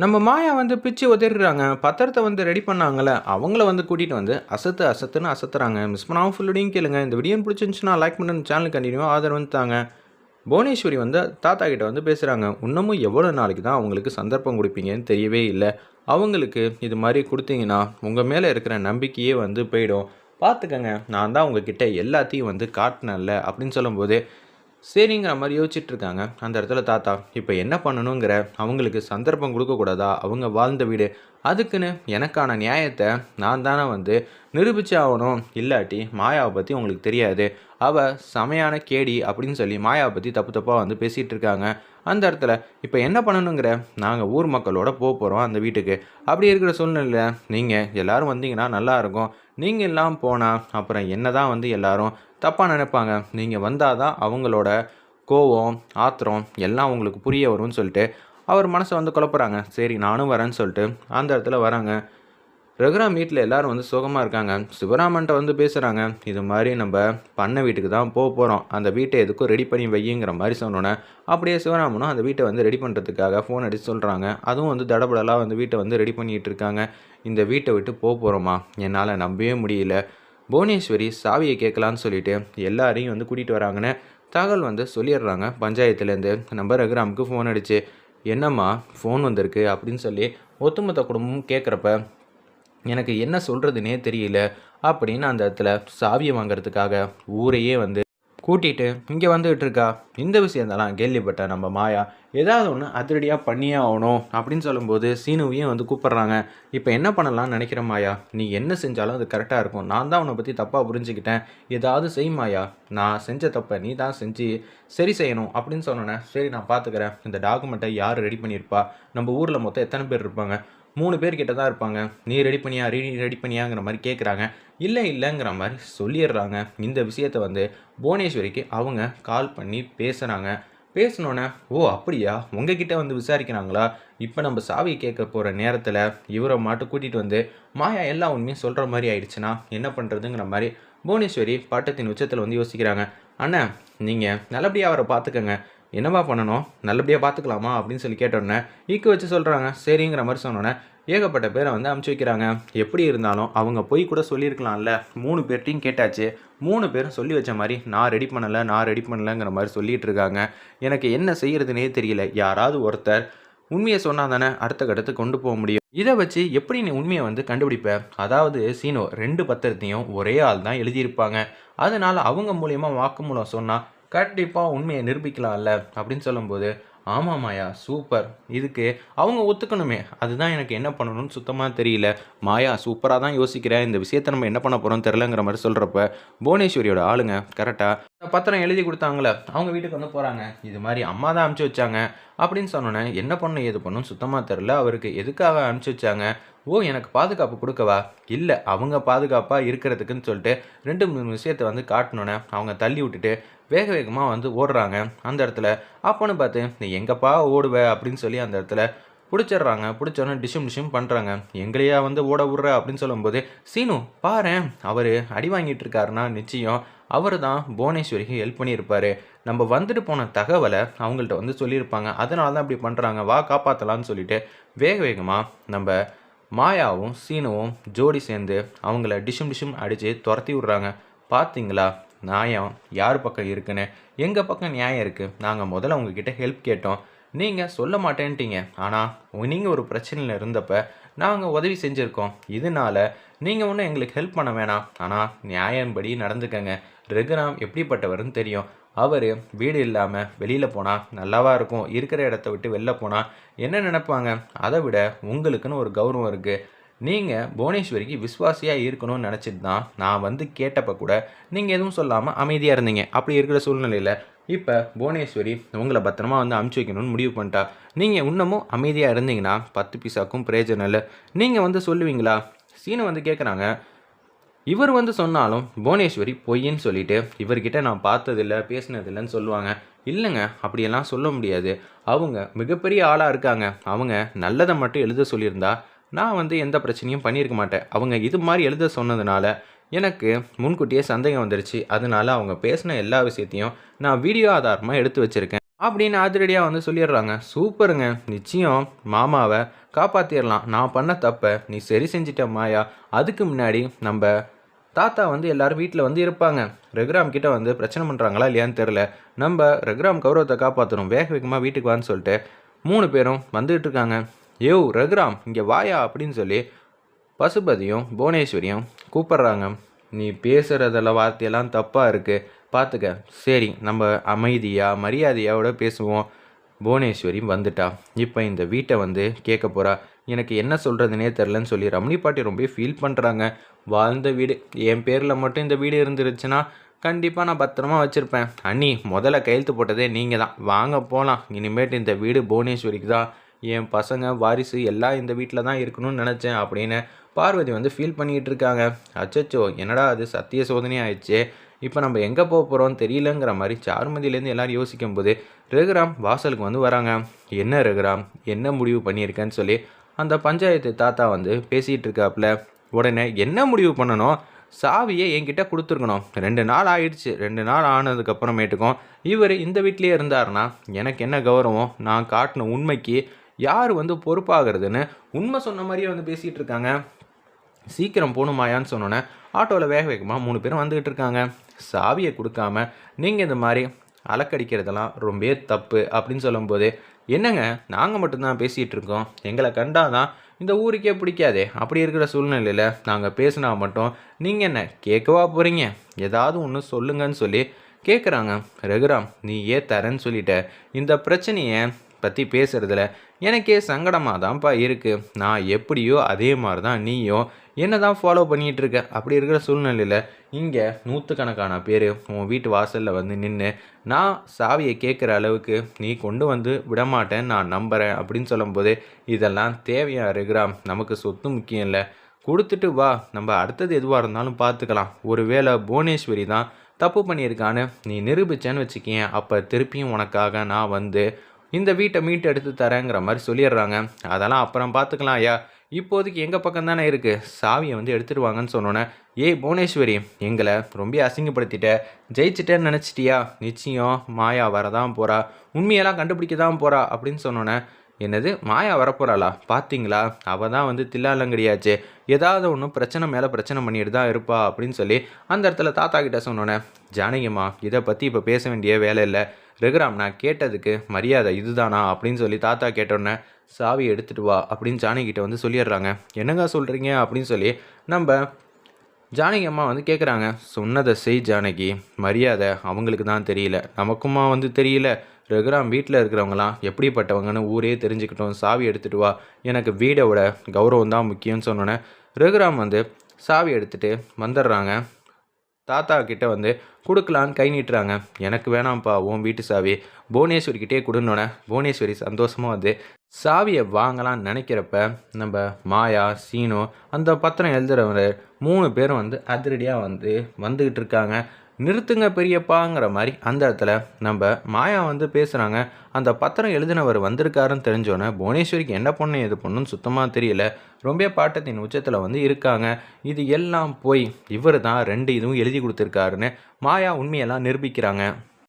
நம்ம மாயா வந்து பிச்சு உதறிடுறாங்க பத்திரத்தை வந்து ரெடி பண்ணாங்கள அவங்கள வந்து கூட்டிகிட்டு வந்து அசத்து அசத்துன்னு அசத்துறாங்க. மிஸ் பண்ணாமல் ஃபுல்லோடையும் கேளுங்க. இந்த வீடியோ பிடிச்சிருந்துச்சுன்னா லைக் பண்ணுங்க. சேனல் கண்டினியூ ஆதரவு வந்துட்டாங்க தாங்க. புவனேஸ்வரி வந்து தாத்தா கிட்ட வந்து பேசுகிறாங்க இன்னமும் எவ்வளோ நாளைக்கு தான் அவங்களுக்கு சந்தர்ப்பம் கொடுப்பீங்கன்னு தெரியவே இல்லை. அவங்களுக்கு இது மாதிரி கொடுத்தீங்கன்னா உங்கள் மேலே இருக்கிற நம்பிக்கையே வந்து போயிடும். பார்த்துக்கங்க நான் தான் உங்ககிட்ட எல்லாத்தையும் வந்து காட்டினேன்ல. அப்படின்னு சொல்லும்போது சரிங்கிற மாதிரி யோசிச்சுட்டு இருக்காங்க அந்த இடத்துல தாத்தா இப்போ என்ன பண்ணணுங்கிற? அவங்களுக்கு சந்தர்ப்பம் கொடுக்கக்கூடாதா? அவங்க வாழ்ந்த வீடு அதுக்குன்னு எனக்கான நியாயத்தை நான் தானே வந்து நிரூபிச்சு ஆகணும். இல்லாட்டி மாயாவை பற்றி உங்களுக்கு தெரியாது. அவள் செமையான கேடி அப்படின்னு சொல்லி மாயாவை பற்றி தப்பு தப்பாக வந்து பேசிகிட்டு இருக்காங்க. அந்த இடத்துல இப்போ என்ன பண்ணணுங்கிற? நாங்கள் ஊர் மக்களோட போக போகிறோம் அந்த வீட்டுக்கு. அப்படி இருக்கிற சூழ்நிலையில் நீங்கள் எல்லாரும் வந்தீங்கன்னா நல்லாயிருக்கும் நீங்கள் எல்லாம் போனால் அப்புறம் என்ன தான் வந்து எல்லோரும் தப்பாக நினைப்பாங்க? நீங்கள் வந்தால் தான் அவங்களோட கோவம் ஆத்திரம் எல்லாம் உங்களுக்கு புரிய வரும்னு சொல்லிட்டு அவர் மனசை வந்து குழப்புறாங்க. சரி நானும் வரேன்னு சொல்லிட்டு அந்த இடத்துல வராங்க. ரகுராம் வீட்டில் எல்லாரும் வந்து சுகமாக இருக்காங்க. சிவராமன்ட்ட வந்து பேசுகிறாங்க இது மாதிரி நம்ம பண்ண வீட்டுக்கு தான் போக போகிறோம் அந்த வீட்டை எதுக்கும் ரெடி பண்ணி வையுங்கிற மாதிரி சொன்னோன்னே அப்படியே சிவராமனும் அந்த வீட்டை வந்து ரெடி பண்ணுறதுக்காக ஃபோன் அடித்து சொல்கிறாங்க அதுவும் வந்து தடபடலாக வந்து வீட்டை வந்து ரெடி பண்ணிகிட்டு இருக்காங்க. இந்த வீட்டை விட்டு போக போகிறோமா என்னால் நம்பவே முடியல. புவனேஸ்வரி சாவியை கேட்கலான்னு சொல்லிட்டு எல்லாரையும் வந்து கூட்டிகிட்டு வராங்கன்னு தகவல் வந்து சொல்லிடுறாங்க. பஞ்சாயத்துலேருந்து நம்ம ரகுராமுக்கு ஃபோன் அடிச்சு என்னம்மா ஃபோன் வந்திருக்கு அப்படின்னு சொல்லி ஒத்துமொத்த குடும்பமும் கேட்குறப்ப எனக்கு என்ன சொல்கிறதுனே தெரியல அப்படின்னு அந்த இடத்துல சாவியை வாங்குறதுக்காக ஊரையே வந்து கூட்டிகிட்டு இங்கே வந்துகிட்டு இருக்கா இந்த விஷயந்தெல்லாம் கேள்விப்பட்ட நம்ம மாயா ஏதாவது ஒன்று அதிரடியாக பண்ணியே ஆகணும் அப்படின்னு சொல்லும்போது சீனுவையும் வந்து கூப்பிட்றாங்க. இப்போ என்ன பண்ணலாம்னு நினைக்கிற மாயா? நீ என்ன செஞ்சாலும் அது கரெக்டாக இருக்கும். நான் தான் உன்னை பற்றி தப்பாக புரிஞ்சுக்கிட்டேன். ஏதாவது செய் மாயா. நான் செஞ்ச தப்பை நீ தான் செஞ்சு சரி செய்யணும் அப்படின்னு சொன்னோன்னே சரி நான் பார்த்துக்கிறேன் இந்த டாக்குமெண்ட்டை யார் ரெடி பண்ணியிருப்பா நம்ம ஊரில் மொத்தம் எத்தனை பேர் இருப்பாங்க? மூணு பேர் கிட்ட தான் இருப்பாங்க. நீ ரெடி பண்ணியா? ரெடி ரெடி பண்ணியாங்கிற மாதிரி கேட்குறாங்க இல்லை இல்லைங்கிற மாதிரி சொல்லிடுறாங்க. இந்த விஷயத்த வந்து புவனேஸ்வரிக்கு அவங்க கால் பண்ணி பேசுகிறாங்க பேசினோன்னே ஓ அப்படியா? உங்ககிட்ட வந்து விசாரிக்கிறாங்களா? இப்போ நம்ம சாவி கேட்க போகிற நேரத்தில் இவரை மாட்டு கூட்டிகிட்டு வந்து மாயா எல்லா உண்மையும் சொல்கிற மாதிரி ஆயிடுச்சுன்னா என்ன பண்ணுறதுங்கிற மாதிரி புவனேஸ்வரி பாட்டத்தின் உச்சத்தில் வந்து யோசிக்கிறாங்க. அண்ணா நீங்கள் நல்லபடியாக அவரை பார்த்துக்கங்க என்னவா பண்ணணும்? நல்லபடியாக பார்த்துக்கலாமா அப்படின்னு சொல்லி கேட்டோன்னே ஈக்கு வச்சு சொல்கிறாங்க சரிங்கிற மாதிரி சொன்னோன்னே ஏகப்பட்ட பேரை வந்து அமுச்சு வைக்கிறாங்க. எப்படி இருந்தாலும் அவங்க போய் கூட சொல்லியிருக்கலாம்ல. மூணு பேர்ட்டையும் கேட்டாச்சு. மூணு பேரும் சொல்லி வச்ச மாதிரி நான் ரெடி பண்ணலை நான் ரெடி பண்ணலைங்கிற மாதிரி சொல்லிகிட்டு இருக்காங்க. எனக்கு என்ன செய்கிறதுனே தெரியல. யாராவது ஒருத்தர் உண்மையை சொன்னால் தானே அடுத்த கட்டத்துக்கு கொண்டு போக முடியும். இதை வச்சு எப்படி நீ உண்மையை வந்து கண்டுபிடிப்ப? அதாவது சீனோ ரெண்டு பத்திரத்தையும் ஒரே ஆள் தான் எழுதியிருப்பாங்க. அதனால் அவங்க மூலியமாக வாக்குமூலம் சொன்னால் கண்டிப்பாக உண்மையை நிரூபிக்கலாம்ல அப்படின்னு சொல்லும்போது ஆமாம் மாயா சூப்பர். இதுக்கு அவங்க ஒத்துக்கணுமே. அதுதான் எனக்கு என்ன பண்ணணும்னு சுத்தமாக தெரியல. மாயா சூப்பராக தான் யோசிக்கிறேன் இந்த விஷயத்த நம்ம என்ன பண்ண போகிறோம் தெரிலங்கிற மாதிரி சொல்கிறப்ப புவனேஸ்வரியோட ஆளுங்க கரெக்டாக பத்திரம் எழுதி கொடுத்தாங்களே அவங்க வீட்டுக்கு வந்து போகிறாங்க இது மாதிரி அம்மா தான் அனுப்பிச்சி வச்சாங்க அப்படின்னு சொன்னோன்னே என்ன பண்ணும் ஏது பண்ணும் சுத்தமாக தெரில அவருக்கு எதுக்காக அனுப்பிச்சி வச்சாங்க? ஓ எனக்கு பாதுகாப்பு கொடுக்கவா? இல்லை அவங்க பாதுகாப்பாக இருக்கிறதுக்குன்னு சொல்லிட்டு ரெண்டு மூணு விஷயத்தை வந்து காட்டினோன்னே அவங்க தள்ளி விட்டுட்டு வேக வேகமாக வந்து ஓடுறாங்க. அந்த இடத்துல அப்போன்னு பார்த்து நீ எங்கப்பா ஓடுவ? அப்படின்னு சொல்லி அந்த இடத்துல பிடிச்சிடுறாங்க. பிடிச்சோன்னே டிஷும் டிஷும் பண்ணுறாங்க எங்களையா வந்து ஓட விட்ற அப்படின்னு சொல்லும்போது சீனு பாரு அவர் அடி வாங்கிட்டு இருக்காருன்னா நிச்சயம் அவர் தான் புவனேஸ்வரிக்கு ஹெல்ப் பண்ணியிருப்பாரு. நம்ம வந்துட்டு போன தகவலை அவங்கள்ட்ட வந்து சொல்லியிருப்பாங்க. அதனால தான் அப்படி பண்ணுறாங்க வா காப்பாற்றலான்னு சொல்லிட்டு வேக வேகமாக நம்ம மாயாவும் சீனுவும் ஜோடி சேர்ந்து அவங்கள டிஷும் டிஷும் அடித்து துரத்தி விட்றாங்க. பார்த்தீங்களா நியாயம் யார் பக்கம் இருக்குன்னு? எங்கள் பக்கம் நியாயம் இருக்குது நாங்கள் முதல்ல உங்ககிட்ட ஹெல்ப் கேட்டோம். நீங்கள் சொல்ல மாட்டேன்ட்டீங்க. ஆனால் நீங்கள் ஒரு பிரச்சனையில் இருந்தப்ப நாங்கள் உதவி செஞ்சுருக்கோம். இதனால நீங்கள் ஒன்றும் எங்களுக்கு ஹெல்ப் பண்ண வேணாம். ஆனால் நியாயம்படி நடந்துக்கங்க. ரகுராம் எப்படிப்பட்டவர்னு தெரியும். அவர் வீடு இல்லாமல் வெளியில் போனால் நல்லாவா இருக்கும். இருக்கிற இடத்த விட்டு வெளில போனால் என்ன நினைப்பாங்க? அதை விட உங்களுக்குன்னு ஒரு கௌரவம் இருக்குது நீங்கள் புவனேஸ்வரிக்கு விஸ்வாசியாக இருக்கணும்னு நினச்சிட்டு தான் நான் வந்து கேட்டப்போ கூட நீங்கள் எதுவும் சொல்லாமல் அமைதியாக இருந்தீங்க. அப்படி இருக்கிற சூழ்நிலையில் இப்போ புவனேஸ்வரி உங்களை பத்திரமா வந்து அமுச்சு வைக்கணும்னு முடிவு பண்ணிட்டா. நீங்கள் இன்னமும் அமைதியாக இருந்தீங்கன்னா பத்து பீஸாக்கும் பிரயோஜனம் இல்லை. நீங்கள் வந்து சொல்லுவீங்களா? சீனை வந்து கேட்குறாங்க இவர் வந்து சொன்னாலும் புவனேஸ்வரி பொய்ன்னு சொல்லிட்டு இவர்கிட்ட நான் பார்த்ததில்ல பேசினதில்லைன்னு சொல்லுவாங்க. இல்லைங்க அப்படியெல்லாம் சொல்ல முடியாது. அவங்க மிகப்பெரிய ஆளாக இருக்காங்க. அவங்க நல்லதை மட்டும் எழுத சொல்லியிருந்தா நான் வந்து எந்த பிரச்சனையும் பண்ணியிருக்க மாட்டேன். அவங்க இது மாதிரி எழுத சொன்னதுனால எனக்கு முன்கூட்டியே சந்தேகம் வந்துருச்சு. அதனால அவங்க பேசின எல்லா விஷயத்தையும் நான் வீடியோ ஆதாரமாக எடுத்து வச்சுருக்கேன். அப்படின்னு அதிரடியாக வந்து சொல்லிடுறாங்க. சூப்பருங்க. நிச்சயம் மாமாவை காப்பாற்றிடலாம் நான் பண்ண தப்பை நீ சரி செஞ்சிட்ட மாயா. அதுக்கு முன்னாடி நம்ம தாத்தா வந்து எல்லாரும் வீட்டில் வந்து இருப்பாங்க. ரகுராம் கிட்ட வந்து பிரச்சனை பண்ணுறாங்களா இல்லையான்னு தெரில நம்ம ரகுராம் கௌரவத்தை காப்பாற்றணும் வேக வேகமாக வீட்டுக்கு வான்னு சொல்லிட்டு மூணு பேரும் வந்துகிட்டு இருக்காங்க. யோ ரகுராம் இங்கே வாயா அப்படின்னு சொல்லி பசுபதியும் புவனேஸ்வரியும் கூப்பிட்றாங்க. நீ பேசுகிறதெல்லாம் வார்த்தையெல்லாம் தப்பாக இருக்குது பார்த்துக்க சரி நம்ம அமைதியாக மரியாதையோட பேசுவோம். புவனேஸ்வரி வந்துட்டா. இப்போ இந்த வீட்டை வந்து கேட்க போகிறா எனக்கு என்ன சொல்கிறதுனே தெரிலன்னு சொல்லி ரமணி பாட்டி ரொம்ப ஃபீல் பண்ணுறாங்க வாழ்ந்த வீடு. என் பேரில் மட்டும் இந்த வீடு இருந்துருச்சுன்னா கண்டிப்பாக நான் பத்திரமா வச்சுருப்பேன். அண்ணி முதல்ல கையெழுத்து போட்டதே நீங்கள் தான் வாங்க போகலாம் இனிமேட்டு இந்த வீடு புவனேஸ்வரிக்கு தான் என் பசங்க வாரிசு எல்லாம் இந்த வீட்டில் தான் இருக்கணும்னு நினச்சேன் அப்படின்னு பார்வதி வந்து ஃபீல் பண்ணிகிட்டு இருக்காங்க. அச்சச்சோ என்னடா அது சத்திய சோதனை ஆயிடுச்சு. இப்போ நம்ம எங்கே போக போகிறோம் தெரியலங்கிற மாதிரி சார்மதியிலேருந்து எல்லாரும் யோசிக்கும் போது ரகுராம் வாசலுக்கு வந்து வராங்க. என்ன ரகுராம் என்ன முடிவு பண்ணியிருக்கேன்னு சொல்லி அந்த பஞ்சாயத்து தாத்தா வந்து பேசிகிட்டு இருக்காப்புல உடனே என்ன முடிவு பண்ணணும்? சாவியை என்கிட்ட கொடுத்துருக்கணும். ரெண்டு நாள் ஆயிடுச்சு. ரெண்டு நாள் ஆனதுக்கப்புறமேட்டுக்கும் இவர் இந்த வீட்லேயே இருந்தாருன்னா எனக்கு என்ன கௌரவம்? நான் காட்டின உண்மைக்கு யார் வந்து பொறுப்பாகிறதுன்னு உண்மை சொன்ன மாதிரியே வந்து பேசிகிட்டு இருக்காங்க. சீக்கிரம் போகணுமாயான்னு சொன்னோன்னே ஆட்டோவில் வேக வேகமாக மூணு பேரும் வந்துக்கிட்டு இருக்காங்க. சாவியை கொடுக்காம நீங்கள் இந்த மாதிரி அலக்கடிக்கிறதெல்லாம் ரொம்பவே தப்பு அப்படின்னு சொல்லும்போது என்னங்க நாங்கள் மட்டும்தான் பேசிகிட்டு இருக்கோம். எங்களை கண்டாதான் இந்த ஊருக்கே பிடிக்காதே. அப்படி இருக்கிற சூழ்நிலையில் நாங்கள் பேசினா மட்டும் நீங்கள் என்ன கேட்கவா போகிறீங்க ஏதாவது ஒன்று சொல்லுங்கன்னு சொல்லி கேட்குறாங்க ரகுராம் நீ ஏன் தரேன்னு சொல்லிட்ட? இந்த பிரச்சனையை பற்றி பேசுகிறதுல எனக்கே சங்கடமாக தான்ப்பா இருக்குது நான் எப்படியோ அதே மாதிரி தான் நீயும் என்ன தான் ஃபாலோ பண்ணிகிட்டு இருக்க அப்படி இருக்கிற சூழ்நிலையில் இங்கே நூற்றுக்கணக்கான பேர் உன் வீட்டு வாசலில் வந்து நின்று நான் சாவியை கேட்குற அளவுக்கு நீ கொண்டு வந்து விடமாட்டேன் நான் நம்புகிறேன் அப்படின்னு சொல்லும்போது இதெல்லாம் தேவையாக இருக்கிறா நமக்கு சொத்து முக்கியம் இல்லை. கொடுத்துட்டு வா. நம்ம அடுத்தது எதுவாக இருந்தாலும் பார்த்துக்கலாம் ஒருவேளை புவனேஸ்வரி தான் தப்பு பண்ணியிருக்கான்னு நீ நிரூபிச்சேன்னு வச்சுக்கேன் அப்போ திருப்பியும் உனக்காக நான் வந்து இந்த வீட்டை மீட்டு எடுத்து தரேங்கிற மாதிரி சொல்லிடுறாங்க. அதெல்லாம் அப்புறம் பார்த்துக்கலாம் ஐயா. இப்போதைக்கு எங்கள் பக்கம் தானே இருக்குது சாவியை வந்து எடுத்துடுவாங்கன்னு சொன்னோன்னே ஏய் புவனேஸ்வரி எங்களை ரொம்ப அசிங்கப்படுத்திட்ட. ஜெயிச்சிட்டேன்னு நினச்சிட்டியா? நிச்சயம் மாயா வரதான் போகிறா உண்மையெல்லாம் கண்டுபிடிக்க தான் போகிறா அப்படின்னு சொன்னோன்னே என்னது மாயா வரப்போகிறாளா பார்த்தீங்களா அவள் தான் வந்து தில்லாலங்கடியாச்சு. ஏதாவது ஒன்று பிரச்சனை மேலே பிரச்சனை பண்ணிட்டு தான் இருப்பா அப்படின்னு சொல்லி அந்த இடத்துல தாத்தா கிட்ட சொன்னோன்னே ஜானகிம்மா இதை பற்றி இப்போ பேச வேண்டிய வேலை இல்லை. ரகுராம் நான் கேட்டதுக்கு மரியாதை இதுதானா அப்படின்னு சொல்லி தாத்தா கேட்டோன்னே சாவி எடுத்துகிட்டு வா அப்படின்னு ஜானகிட்ட வந்து சொல்லிடுறாங்க. என்னங்க சொல்கிறீங்க அப்படின்னு சொல்லி நம்ம ஜானகி அம்மா வந்து கேட்குறாங்க சொன்னதை செய் ஜானகி. மரியாதை அவங்களுக்கு தான் தெரியல. நமக்குமா வந்து தெரியல? ரகுராம் வீட்டில் இருக்கிறவங்களாம் எப்படிப்பட்டவங்கன்னு ஊரே தெரிஞ்சுக்கிட்டோம். சாவி எடுத்துகிட்டு வா. எனக்கு வீடோட கௌரவம் தான் முக்கியம்னு சொன்னோன்னே ரகுராம் வந்து சாவி எடுத்துகிட்டு வந்துடுறாங்க. தாத்தா கிட்ட வந்து கொடுக்கலான்னு கை நீட்டுறாங்க. எனக்கு வேணாம்ப்பா உன் வீட்டு சாவி புவனேஸ்வரிக்கிட்டே கொடுனோடனே புவனேஸ்வரி சந்தோஷமாக வந்து சாவியை வாங்கலாம்னு நினைக்கிறப்ப நம்ம மாயா சீனு அந்த பத்திரம் எழுதுறவர் மூணு பேரும் வந்து அதிரடியாக வந்து வந்துக்கிட்டு இருக்காங்க. நிறுத்துங்க பெரியப்பாங்கிற மாதிரி அந்த இடத்துல நம்ம மாயா வந்து பேசுகிறாங்க அந்த பத்திரம் எழுதினவர் வந்திருக்காருன்னு தெரிஞ்சோன்னே புவனேஸ்வரிக்கு என்ன பொண்ணு எது பொண்ணுன்னு சுத்தமாக தெரியல. ரொம்ப பாட்டத்தின் உச்சத்தில் வந்து இருக்காங்க. இது எல்லாம் போய் இவர் தான் ரெண்டு இதுவும் எழுதி கொடுத்துருக்காருன்னு மாயா உண்மையெல்லாம் நிரூபிக்கிறாங்க.